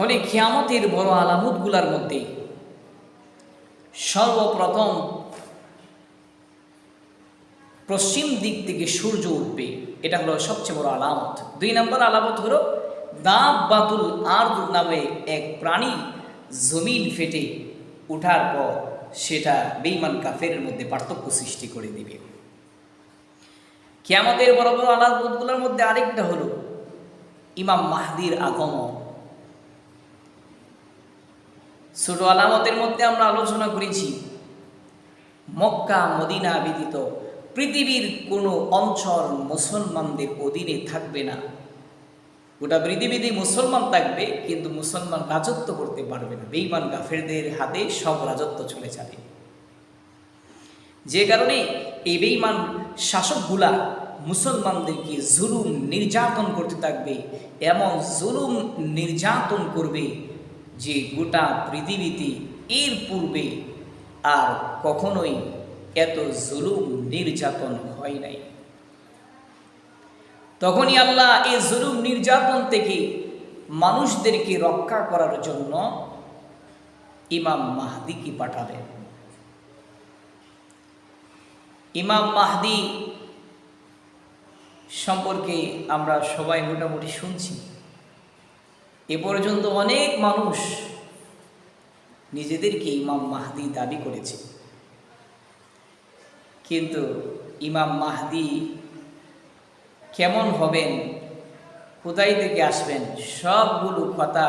তাহলে খিয়ামতের বড় আলামতগুলার মধ্যে সর্বপ্রথম পশ্চিম দিক থেকে সূর্য উঠবে। এটা হলো সবচেয়ে বড় আলামত। দুই নম্বর আলামত হলো দাব বাতুল আর্দ নামে এক প্রাণী জমিন ফেটে ওঠার পর সেটা বেইমান কাফের মধ্যে পার্থক্য সৃষ্টি করে দিবে। কিয়ামতের বড় বড় আলামতগুলোর মধ্যে আরেকটা হলো ইমাম মাহদির আগমন। ছোট আলামতের মধ্যে আমরা আলোচনা করেছি। মক্কা, মদিনা ব্যতীত পৃথিবীর কোনো অঞ্চল মুসলমানদের অধীনে থাকবে না। গোটা পৃথিবীতে মুসলমান থাকবে, কিন্তু মুসলমান রাজত্ব করতে পারবে না। বেইমান গাফেরদের হাতে সব রাজত্ব চলে যাবে। যে কারণে এই বেইমান শাসকগুলা মুসলমানদেরকে জুলুম নির্যাতন করতে থাকবে। এমন জুলুম নির্যাতন করবে যে গোটা পৃথিবীতে এর পূর্বে আর কখনোই এত জুলুম নির্যাতন হয় নাই। তখনই আল্লাহ এই জুলুম নির্যাতন থেকে মানুষদেরকে রক্ষা করার জন্য ইমাম মাহদিকে পাঠাবেন। ইমাম মাহদি সম্পর্কে আমরা সবাই মোটামুটি শুনছি। এ পর্যন্ত অনেক মানুষ নিজেদেরকে ইমাম মাহদি দাবি করেছে। কিন্তু ইমাম মাহদি কেমন হবেন, কোথায় থেকে আসবেন, সবগুলো কথা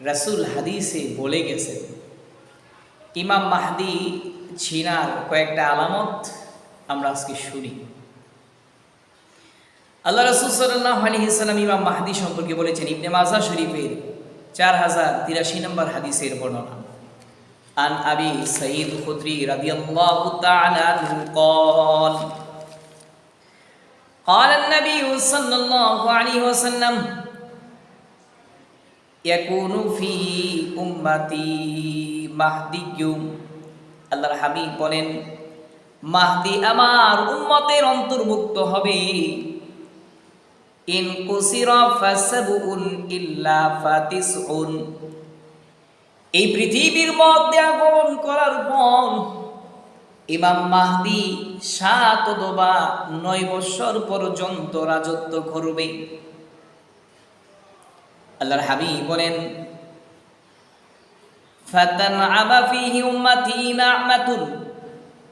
রাসুল হাদিসে বলে গেছেন। ইমাম মাহদি ছিনার কয়েকটা আলামত আমরা আজকে শুনি। আল্লাহ রসুল সাল্লাহ আলহিসাল্লাম ইমাম মাহদি সম্পর্কে বলেছেন ইবনে মাজা শরীফের চার হাজার তিরাশি নম্বর হাদিসের বর্ণনা عن أبي سعيد الخدري رضي الله تعالى عنه قال قال النبي صلى الله عليه وسلم يكون في أمتي مهدي আল্লাহর হাবিব বলেন মাহদি আমার উম্মতের অন্তর্ভুক্ত হবে ইন কুসিরা ফাসাবুন ইল্লা ফাতিসউন এই পৃথিবীর মধ্যে আগমন করার পর ইমাম মাহদি সাত অথবা নয় বৎসর পর্যন্ত রাজত্ব করবে আল্লাহর হাবিব বলেন فتنعم فيه أمتي نعمة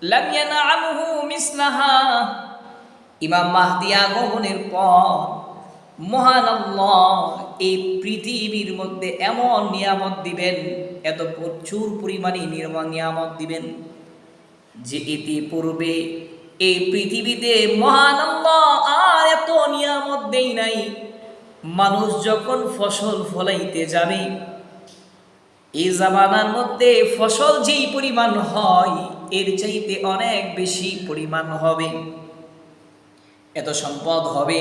لم ينعمه مثلها ইমাম মাহদি আগমনের পর মহান আল্লাহ এই পৃথিবীর মধ্যে এমন নিয়ামত দিবেন, এত প্রচুর পরিমাণে নির্মল নিয়ামত দিবেন যে ইতিপূর্বে এই পৃথিবীতে মহান আল্লাহ আর এত নিয়ামত দেই নাই। মানুষ যখন ফসল ফলাইতে যাবে, এই জামানার মধ্যে ফসল যেই পরিমাণ হয়, এর চাইতে অনেক বেশি পরিমাণ হবে। এত সম্পদ হবে।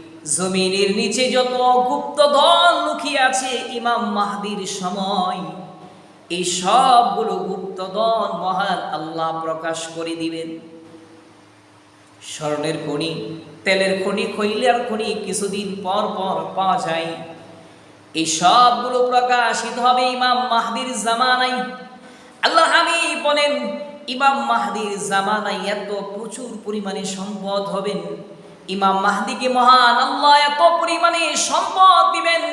জমিনের নিচে যত গুপ্ত দল লুকিয়ে আছে ইমাম মাহদির সময়, এই সবগুলো গুপ্ত দল মহান আল্লাহ প্রকাশ করে দিবেন। স্বর্ণের খনি, তেলের খনি, খৈলার খনি কিছুদিন পর পর পাওয়া যায়। এই সবগুলো প্রকাশিত হবে ইমাম মাহদির জামানাই আল্লাহ আমি বলেন, ইমাম মাহদির জামানাই এত প্রচুর পরিমাণে সম্পদ হবেন। ইমাম মাহদিকে মহান আল্লাহ এত পরিমাণে সম্পদ দিবেন।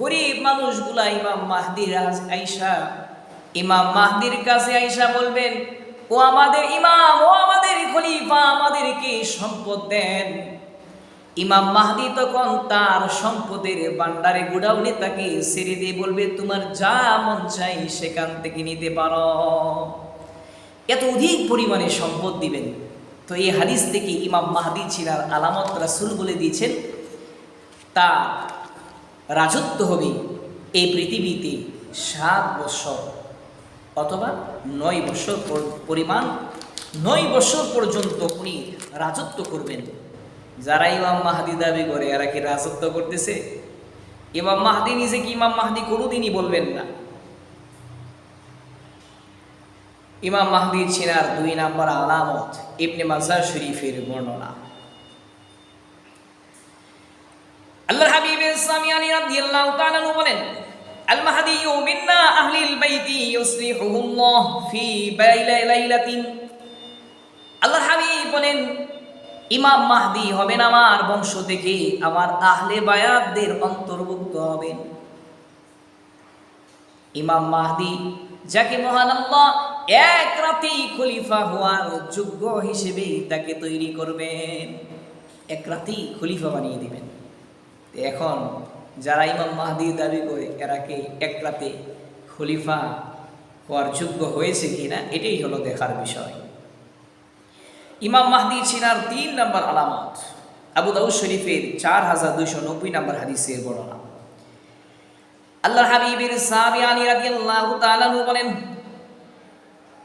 গরিব মানুষগুলা ইমাম মাহদির আইসা, ইমাম মাহদির কাছে আইসা বলবেন, ও আমাদের ইমাম, ও আমাদের খলিফা, আমাদেরকে সম্পদ দেন। ইমাম মাহদি তখন তার সম্পদের বান্ডারে গুডাউনে তাকে ছেড়ে দিয়ে বলবে, তোমার যা মন চাই সেখান থেকে নিতে পারো। এত অধিক পরিমাণে সম্পদ দিবেন। তো এই হাদিস থেকে ইমাম মাহাদি ছিলার আলামত রাসুল বলে দিয়েছেন, তা রাজত্ব হবে এই পৃথিবীতে সাত বছর অথবা নয় বছর পর- পরিমাণ, নয় বছর পর্যন্ত উনি রাজত্ব করবেন। যারা ইমাম মাহাদি দাবি করে, এরা কি রাজত্ব করতেছে? ইমাম মাহাদি নিজে কি ইমাম মাহাদি কোনোদিনই বলবেন না। ইমাম মাহদির চিনার দুই নাম্বার আলামত ইবনে মাজার শরীফের বর্ণনা। আল্লাহর হাবিব সামিয়ানি রাদিয়াল্লাহু তাআলা বলেন, আল মাহদি মিন্না আহলিল বাইতি ইউসলিহুল্লাহ ফি বাইলা লাইলাতিন। আল্লাহর হাবিব বলেন, ইমাম মাহদি হবেন আমার বংশ থেকে, আমার আহলে বায়াতদের অন্তর্ভুক্ত হবেন। ইমাম মাহদি, যাকে মহান আল্লাহ এক রাতেই খলিফা হওয়ার যোগ্য হিসেবে তাকে তৈরি করবেন। এক রাতেই খলিফা বানিয়ে দিবেন। এখন যারা ইমাম মাহদি দাবি করে এরাকে এক রাতে খলিফা হওয়ার যোগ্য হয়েছে কিনা, এটাই হলো দেখার বিষয়। ইমাম মাহদি ছিনার তিন নম্বর আলামত। আবু দাউদ শরীফের চার হাজার দুইশো নব্বই নম্বর হাদিসের বর্ণনা। আল্লাহর হাবিবের সাহাবী আলী রাদিয়াল্লাহু তাআলা বলেন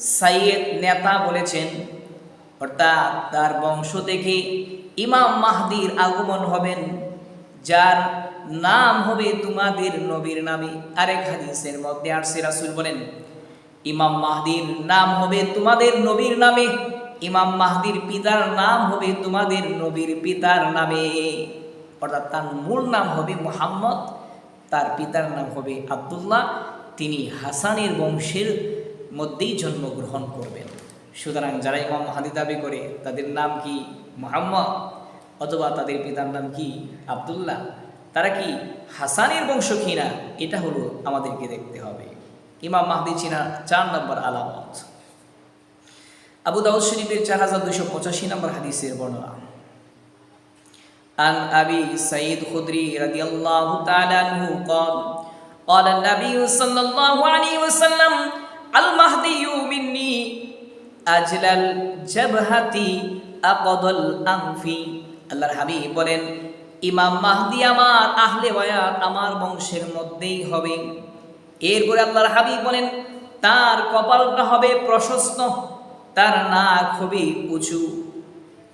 সাইয়েদ নেতা বলেছেন, অর্থাৎ তার বংশ থেকে ইমাম মাহদির আগমন হবেন, যার নাম হবে তোমাদের নবীর নামে। আরেক হাদিসের মধ্যে আসছে রাসূল বলেন, ইমাম মাহদির নাম হবে তোমাদের নবীর নামে, ইমাম মাহদির পিতার নাম হবে তোমাদের নবীর পিতার নামে। অর্থাৎ তার মূল নাম হবে মোহাম্মদ, তার পিতার নাম হবে আব্দুল্লাহ, তিনি হাসানের বংশের মধ্যেই জন্মগ্রহণ করবেন সুতরাং যারা ইমাম মাহাদি দাবি করে তাদের নাম কি মোহাম্মদ অথবা তাদের পিতার নাম কি আব্দুল্লাহ তারা কি হাসানের বংশ কিনা এটা হলো আমাদেরকে দেখতে হবে ইমাম মাহদি চিনা চার নম্বর আলামত আবু দাউদ শরীফের চার হাজার দুইশো পঁচাশি নম্বর হাদিসের বর্ণনা عن أبي سعيد خدري رضي الله تعالى عنه قال قال النبي صلى الله عليه وسلم আল মাহদি ইউমিন্নি আজলাল জাবহাতি আকদল আনফি। আল্লাহর হাবিব বলেন, ইমাম মাহদি আমার, আহলে বায়াত আমার বংশের মধ্যেই হবে। এরপরে আল্লাহর হাবিব বলেন, তার কপালটা হবে প্রশস্ত, তার নাক খুবই উঁচু।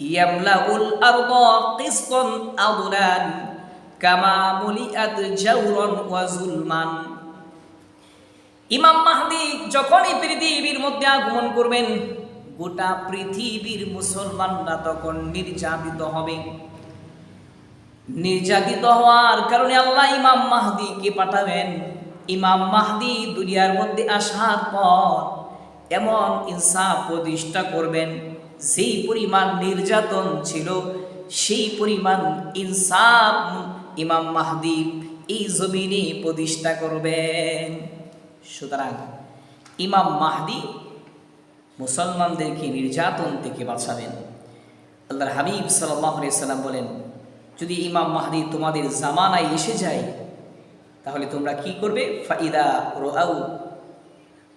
ইয়ামলাউল আরদ কিসতান আদলান, কামা মুলিআত জাওরান ওয়াজুলমান ইমাম মাহদি যখনই পৃথিবীর মধ্যে আগমন করবেন, গোটা পৃথিবীর মুসলমানরা তখন নির্যাতিত হবে। নির্যাতিত হওয়ার কারণে আল্লাহ ইমাম মাহদিকে পাঠাবেন। ইমাম মাহদি দুনিয়ার মধ্যে আসার পর এমন ইনসাফ প্রতিষ্ঠা করবেন, যেই পরিমাণ নির্যাতন ছিল, সেই পরিমাণ ইনসাফ ইমাম মাহদি এই জমিনে প্রতিষ্ঠা করবেন। সুতরাং ইমাম মাহদি মুসলমানদেরকে নির্যাতন থেকে বাঁচাবেন। আল্লাহর হাবিব সাল্লাম বলেন, যদি ইমাম মাহদি তোমাদের জামানায় এসে যায়, তাহলে তোমরা কি করবে? ফাইদা রোআউ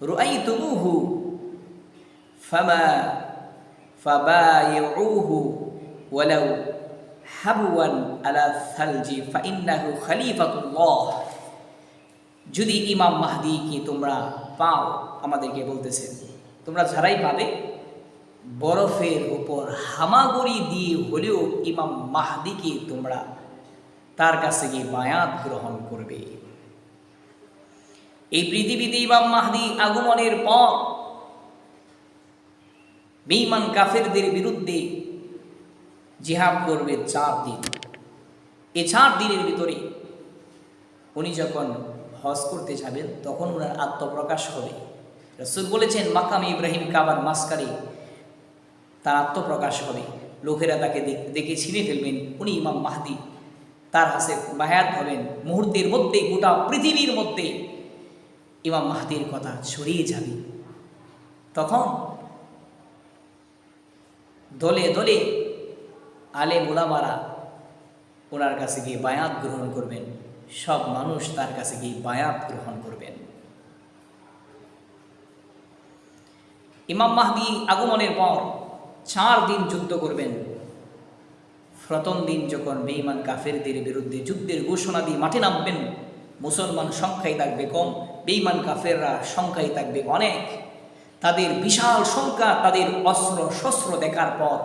রোআই তুমুহু ফামা ফাবাইউহু ওয়ালাউ হাবওয়ান আলা থালজি ফাইন্নাহু খলিফাতুল্লাহ। যদি ইমাম মাহদিকে তোমরা পাও, আমাদেরকে বলতেছে, তোমরা যারাই পাবে, বরফের উপর হামাগুড়ি দিয়ে হলেও ইমাম মাহদিকে তোমরা তার কাছে গিয়ে বায়াত গ্রহণ করবে। এই পৃথিবীতে ইমাম মাহদি আগমনের পর বেঈমান কাফেরদের বিরুদ্ধে জিহাদ করবে চার দিন। এ চার দিনের ভিতরে উনি যখন হজ করতে যাবেন, তখন ওনার আত্মপ্রকাশ হবে। রসুল বলেছেন, মাকাম ইব্রাহিম কাবার মাস্কারে তার আত্মপ্রকাশ হবে। লোকেরা তাকে দেখে ছিঁড়ে ফেলবেন। উনি ইমাম মাহদি। তার হাসে বায়াত হবেন। মুহূর্তের মধ্যে গোটা পৃথিবীর মধ্যে ইমাম মাহদির কথা ছড়িয়ে যাবে। তখন দলে দলে আলে মোলামারা ওনার কাছে গিয়ে বায়াত গ্রহণ করবেন। সব মানুষ তার কাছে গিয়ে বায়াত গ্রহণ করবেন। ইমাম মাহদি আগমনের পর চার দিন যুদ্ধ করবেন। প্রথম দিন যখন বেঈমান কাফেরদের বিরুদ্ধে যুদ্ধের ঘোষণা দিয়ে মাঠে নামবেন, মুসলমান সংখ্যায় থাকবে কম, বেঈমান কাফেররা সংখ্যায় থাকবে অনেক। তাদের বিশাল সংখ্যা তাদের অস্ত্র শস্ত্র দেখার পর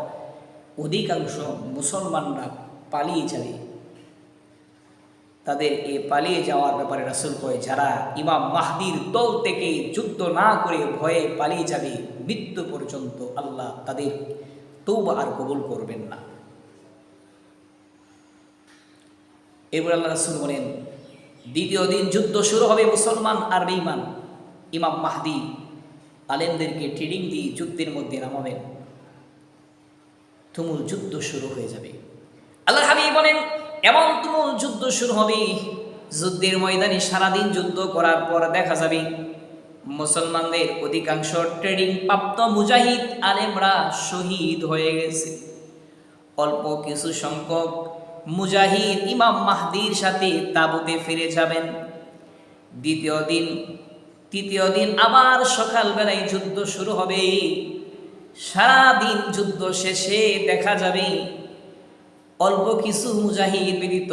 অধিকাংশ মুসলমানরা পালিয়ে যাবে। তাদের এই পালিয়ে যাওয়ার ব্যাপারে রাসুল কয়, যারা ইমাম মাহদির দল থেকে যুদ্ধ না করে ভয়ে পালিয়ে যাবে, মৃত্যু পর্যন্ত আল্লাহ তাদের তৌবা আর কবুল করবেন না। এরপর আল্লাহ রাসুল বলেন, দ্বিতীয় দিন যুদ্ধ শুরু হবে মুসলমান আর বেঈমান। ইমাম মাহদি আলেমদেরকে ট্রেনিং দিয়ে যুদ্ধের মধ্যে নামাবেন। তুমুল যুদ্ধ শুরু হয়ে যাবে। আল্লাহ বলেন এমন তুমুল যুদ্ধ শুরু হবে। যুদ্ধের ময়দানে সারাদিন যুদ্ধ করার পর দেখা যাবে, মুসলমানদের অধিকাংশ ট্রেনিং প্রাপ্ত মুজাহিদ আলেমরা শহীদ হয়ে গেছে। অল্প কিছু সংখ্যক মুজাহিদ ইমাম মাহদির সাথে তাবুতে ফিরে যাবেন। দ্বিতীয় দিন, তৃতীয় দিন আবার সকালবেলায় যুদ্ধ শুরু হবে। সারাদিন যুদ্ধ শেষে দেখা যাবে অল্প কিছু মুজাহিদ ব্যতীত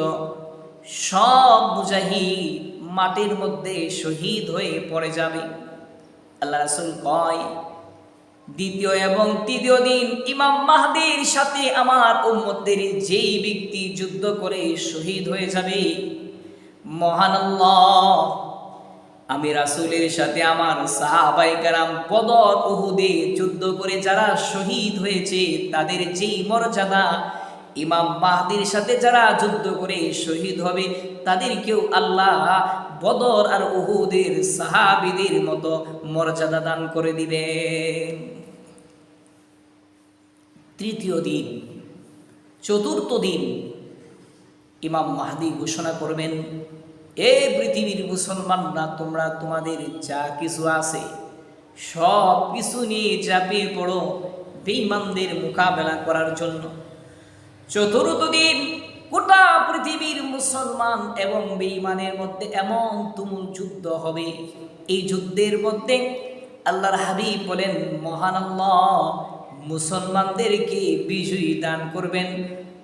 সব মুজাহিদ মাটির মধ্যে শহীদ হয়ে পড়ে যাবে। আল্লাহ রাসুল কয়, দ্বিতীয় এবং তৃতীয় দিন ইমাম মাহদির সাথে আমার উম্মতদের যেই ব্যক্তি যুদ্ধ করে শহীদ হয়ে যাবে মহান আমি রাসুলের সাথে আমার সাহাবাই কারাম পদর উহুদে যুদ্ধ করে যারা শহীদ হয়েছে, তাদের যেই মর্যাদা ইমাম মাহদির সাথে যারা যুদ্ধ করে শহীদ হবে, তাদেরকেও আল্লাহ বদর আর উহুদের সাহাবিদের মতো মর্যাদা দান করে দিবেন। তৃতীয় দিন, চতুর্থ দিন ইমাম মাহদি ঘোষণা করবেন, এ পৃথিবীর মুসলমানরা, তোমরা তোমাদের যা কিছু আছে সব কিছু নিয়ে চাপিয়ে পড়ো বেঈমানদের মোকাবেলা করার জন্য। চতুর্থ দিন গোটা পৃথিবীর মুসলমান এবং বেঈমানের মধ্যে এমন তুমুল যুদ্ধ হবে। এই যুদ্ধের মধ্যে আল্লাহর হাবিব বলেন, মহান আল্লাহ, মুসলমানদেরকে বিজয়ী দান করবেন।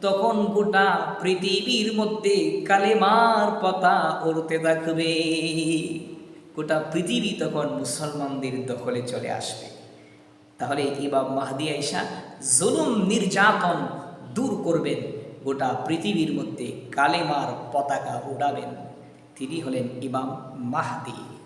তখন গোটা পৃথিবীর মধ্যে কালেমার পতা উড়তে থাকবে। গোটা পৃথিবী তখন মুসলমানদের দখলে চলে আসবে। তাহলে ইমাম মাহদি আইসা জুলুম নির্যাতন দূর করবেন। গোটা পৃথিবীর মধ্যে কালেমার পতাকা উড়াবেন। তিনি হলেন ইমাম মাহদি।